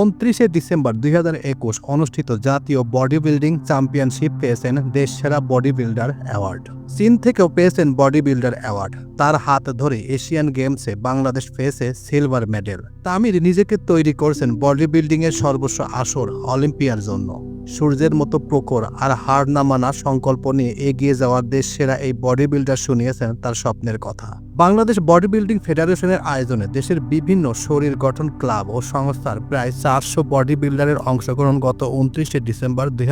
উনত্রিশে ডিসেম্বর দুই হাজার একুশ অনুষ্ঠিত জাতীয় বডি বিল্ডিং চ্যাম্পিয়নশিপ পেয়েছেন দেশ সেরা বডি বিল্ডার অ্যাওয়ার্ড। চীন থেকেও পেয়েছেন বডি বিল্ডার অ্যাওয়ার্ড। তার হাত ধরে এশিয়ান গেমসে বাংলাদেশ পেয়েছে সিলভার মেডেল। তামির নিজেকে তৈরি করছেন বডি বিল্ডিং এর সর্বস্ব আসর অলিম্পিয়ার জন্য। সূর্যের মতো প্রখর আর হার না মানা সংকল্প নিয়ে এগিয়ে যাওয়ার দেশ সেরা এই বডি বিল্ডার শুনিয়েছেন তার স্বপ্নের কথা। বাংলাদেশ বডি বিল্ডিং ফেডারেশনের আয়োজনে দেশের বিভিন্ন শরীর গঠন ক্লাব ও সংস্থার প্রায় চারশো বডি বিল্ডারের অংশগ্রহণ গত উনত্রিশে ডিসেম্বর দুই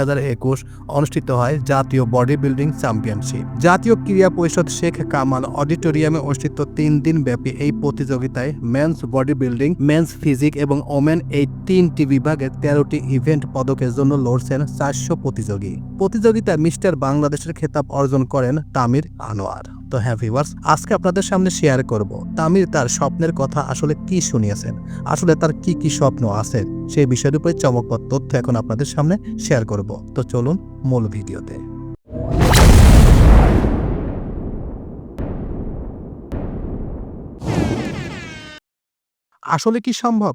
অনুষ্ঠিত হয় জাতীয় বডি বিল্ডিং চ্যাম্পিয়নশিপ। জাতীয় ক্রীড়া পরিষদ শেখ কামাল অডিটোরিয়ামে অনুষ্ঠিত তিন দিন ব্যাপী এই প্রতিযোগিতায় men's body building men's physique এবং ওমেন এই তিনটি বিভাগে তেরোটি ইভেন্ট পদকের জন্য লড়ছেন চারশো প্রতিযোগী। প্রতিযোগিতায় মিস্টার বাংলাদেশের খেতাব অর্জন করেন তামির আনোয়ার। তো হ্যাঁ ভিউয়ার্স আজকে আপনাদের সামনে শেয়ার করব। তামির তার স্বপ্নের কথা আসলে কি শুনিয়েছেন? আসলে তার কি কি স্বপ্ন আছে? সেই বিষয়ের উপরে চমকপ্রদ তথ্য এখন আপনাদের সামনে শেয়ার করব। তো চলুন মূল ভিডিওতে। আসলে কি সম্ভব?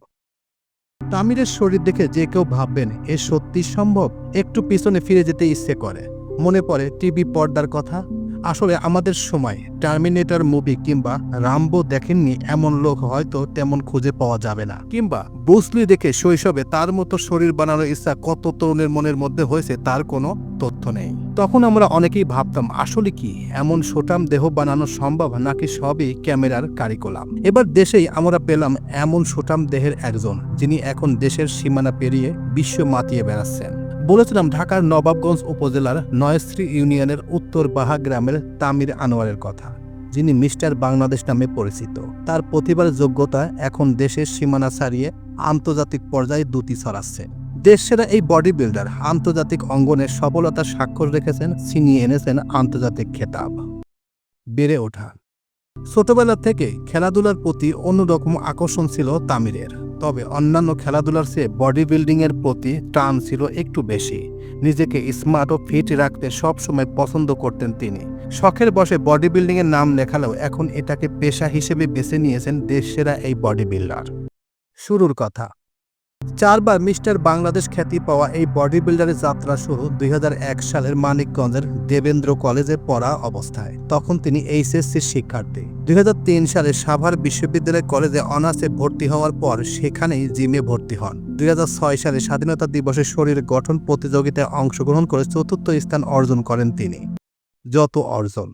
তামিরের শরীর দেখে যে কেউ ভাববেন, এ সত্যি সম্ভব? একটু পিছনে ফিরে যেতে ইচ্ছে করে। মনে পড়ে টিভি পর্দার কথা আসলে আমাদের সময় টার্মিনেটর মুভি কিংবা রামবো দেখেননি এমন লোক হয়তো তেমন খুঁজে পাওয়া যাবে না। কিংবা বুসলি দেখে শৈশবে তার মতো শরীর বানানোর ইচ্ছা কত তরুণের মনের মধ্যে হয়েছে তার কোনো তথ্য নেই। তখন আমরা অনেকেই ভাবতাম, আসলে কি এমন সোটাম দেহ বানানো সম্ভব নাকি সবই ক্যামেরার কারিকুলাম? এবার দেশেই আমরা পেলাম এমন সোটাম দেহের একজন, যিনি এখন দেশের সীমানা পেরিয়ে বিশ্ব মাতিয়ে বেড়াচ্ছেন। বলেছিলাম ঢাকার নবাবগঞ্জ উপজেলার নয়শ্রী ইউনিয়নের উত্তর বাহা গ্রামের তামির আনোয়ারের কথা, যিনি মিস্টার বাংলাদেশ নামে পরিচিত। তার প্রতিভার যোগ্যতা এখন দেশের সীমানা ছাড়িয়ে আন্তর্জাতিক পর্যায়ে দুটি ছড়াচ্ছে। দেশসেরা এই বডি বিল্ডার আন্তর্জাতিক অঙ্গনে সফলতার স্বাক্ষর রেখেছেন, ছিনিয়ে এনেছেন আন্তর্জাতিক খেতাব। বেড়ে ওঠা। ছোটবেলা থেকে খেলাধুলার প্রতি অন্যরকম আকর্ষণ ছিল তামিরের। তবে অন্যান্য খেলাধুলার চেয়ে বডি বিল্ডিংয়ের প্রতি টান ছিল একটু বেশি। নিজেকে স্মার্ট ও ফিট রাখতে সবসময় পছন্দ করতেন তিনি। শখের বসে বডি বিল্ডিংয়ের নাম লেখালেও এখন এটাকে পেশা হিসেবে বেছে নিয়েছেন দেশসেরা এই বডি বিল্ডার শুরুর কথা চারবার মিস্টার বাংলাদেশ খ্যাতি পাওয়া এই বডি বিল্ডারের যাত্রা শুরু দুই হাজার এক সালের মানিকগঞ্জের দেবেন্দ্র কলেজে পড়া অবস্থায়। তখন তিনি এইচএসসির শিক্ষার্থী। দুই হাজার তিন সালে সাভার বিশ্ববিদ্যালয় কলেজে অনার্সে ভর্তি হওয়ার পর সেখানেই জিমে ভর্তি হন। দুই হাজার ছয় সালে স্বাধীনতা দিবসে শরীর গঠন প্রতিযোগিতায় অংশগ্রহণ করে চতুর্থ স্থান অর্জন করেন তিনি। যত অর্জন।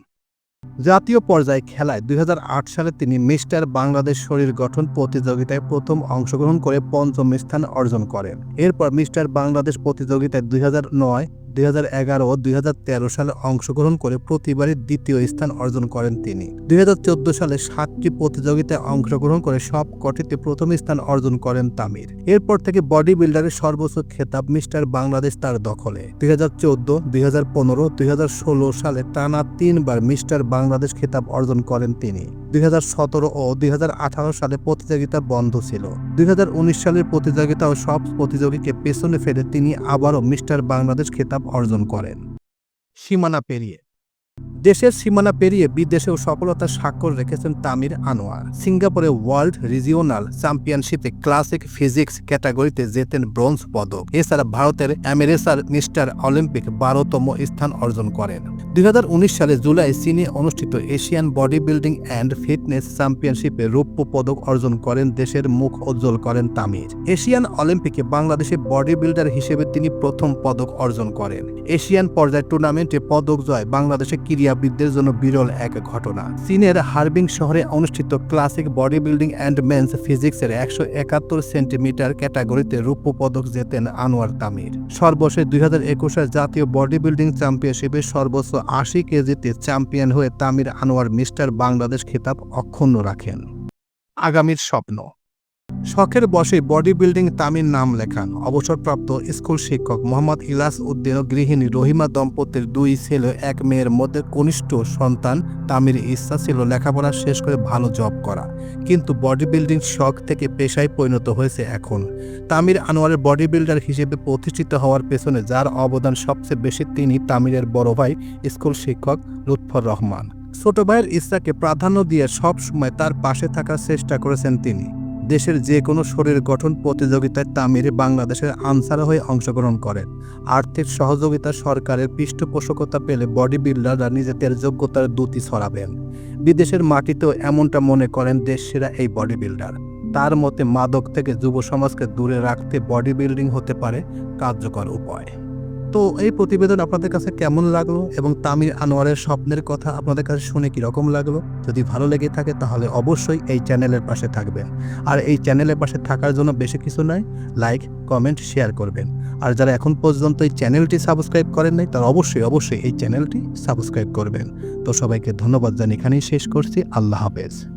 জাতীয় পর্যায়ে খেলায় দুই হাজার আট সালে তিনি মিস্টার বাংলাদেশ শরীর গঠন প্রতিযোগিতায় প্রথম অংশগ্রহণ করে পঞ্চম স্থান অর্জন করেন। এরপর মিস্টার বাংলাদেশ প্রতিযোগিতায় দুই হাজার নয় দুই ও দুই সালে অংশগ্রহণ করে প্রতিবারই দ্বিতীয় স্থান অর্জন করেন তিনি। দু হাজার চোদ্দ সালে সাতটি প্রতিযোগিতায় অংশগ্রহণ করে সব কটিতে প্রথম স্থান অর্জন করেন তামির। এরপর থেকে বডি বিল্ডারের সর্বোচ্চ খেতাব মিস্টার বাংলাদেশ তার দখলে। দুই হাজার চোদ্দ, দুই হাজার পনেরো, দুই হাজার ষোলো সালে টানা তিনবার মিস্টার বাংলাদেশ খেতাব অর্জন করেন তিনি। দুই হাজার সতেরো ও দুই হাজার আঠারো সালে প্রতিযোগিতা বন্ধ ছিল। দুই হাজার উনিশ সালের প্রতিযোগিতা ও সব প্রতিযোগীকে পেছনে ফেলে তিনি আবারও মিস্টার বাংলাদেশ খেতাব অর্জন করেন। সীমানা পেরিয়ে। দেশের সীমানা পেরিয়ে বিদেশেও সফলতার স্বাক্ষর রেখেছেন তামির আনোয়ার। সিঙ্গাপুরে ওয়ার্ল্ড রিজিওনাল চ্যাম্পিয়নশিপে ক্লাসিক ফিজিক্স ক্যাটাগরিতে জেতেন ব্রোঞ্জ পদক। এছাড়া ভারতের অ্যামেরেসার মিস্টার অলিম্পিক বারোতম স্থান অর্জন করেন। দুই হাজার উনিশ সালে জুলাই চীনে অনুষ্ঠিত Asian body building and fitness চ্যাম্পিয়নশিপে রৌপ্য পদক অর্জন করেন দেশের মুখ উজ্জ্বল করেন তামির। এশিয়ান অলিম্পিকে বাংলাদেশে বডি বিল্ডার হিসেবে তিনি প্রথম পদক অর্জন করেন। এশিয়ান পর্যায়ে টুর্নামেন্টে পদক জয় বাংলাদেশের ক্রীড়াবিদদের জন্য বিরল এক ঘটনা। চীনের হার্বিং শহরে অনুষ্ঠিত classic body building and men's ফিজিক্সের একশো একাত্তর সেন্টিমিটার ক্যাটাগরিতে রৌপ্য পদক জেতেন আনোয়ার তামির সর্বশেষ দুই হাজার একুশের জাতীয় বডি বিল্ডিং চ্যাম্পিয়নশিপে সর্বোচ্চ আশি কেজিতে চ্যাম্পিয়ন হয়ে তামির আনোয়ার মিস্টার বাংলাদেশ খেতাব অক্ষুণ্ণ রাখেন। আগামীর স্বপ্ন। শখের বসে বডি বিল্ডিং তামির নাম লেখান। অবসরপ্রাপ্ত স্কুল শিক্ষক মোহাম্মদ ইলাস উদ্দিন ও গৃহিণী রহিমা দম্পতির দুই ছেলে, এক মেয়ের মধ্যে কনিষ্ঠ সন্তান তামির ইচ্ছা ছিল লেখাপড়া শেষ করে ভালো জব করা। কিন্তু বডি বিল্ডিং শখ থেকে পেশায় পরিণত হয়েছে এখন। তামির আনোয়ারের বডি বিল্ডার হিসেবে প্রতিষ্ঠিত হওয়ার পেছনে যার অবদান সবচেয়ে বেশি তিনি তামিরের বড় ভাই, স্কুল শিক্ষক লুৎফর রহমান। ছোট ভাইয়ের ইচ্ছাকে প্রাধান্য দিয়ে সব সময় তার পাশে থাকার চেষ্টা করেছেন তিনি। দেশের যে কোনো শরীর গঠন প্রতিযোগিতায় তামিরে বাংলাদেশের আনসার হয়ে অংশগ্রহণ করেন। আর্থিক সহযোগিতা সরকারের পৃষ্ঠপোষকতা পেলে বডি বিল্ডাররা নিজেদের যোগ্যতার দুটি ছড়াবেন। বিদেশের মাটিতেও এমনটা মনে করেন দেশ সেরা এই বডি বিল্ডার তার মতে মাদক থেকে যুব সমাজকে দূরে রাখতে বডি বিল্ডিং হতে পারে কার্যকর উপায়। তো এই প্রতিবেদন আপনাদের কাছে কেমন লাগল? এবং তামির আনোয়ারের স্বপ্নের কথা আপনাদের কাছে শুনে কীরকম লাগল? যদি ভালো লেগে থাকে, তাহলে অবশ্যই এই চ্যানেলের পাশে থাকবেন। আর এই চ্যানেলের পাশে থাকার জন্য বেশি কিছু নয়, লাইক, কমেন্ট, শেয়ার করবেন। আর যারা এখন পর্যন্ত এই চ্যানেলটি সাবস্ক্রাইব করেন নাই, তারা অবশ্যই অবশ্যই এই চ্যানেলটি সাবস্ক্রাইব করবেন। তো সবাইকে ধন্যবাদ জানি এখানেই শেষ করছি। আল্লাহ হাফেজ।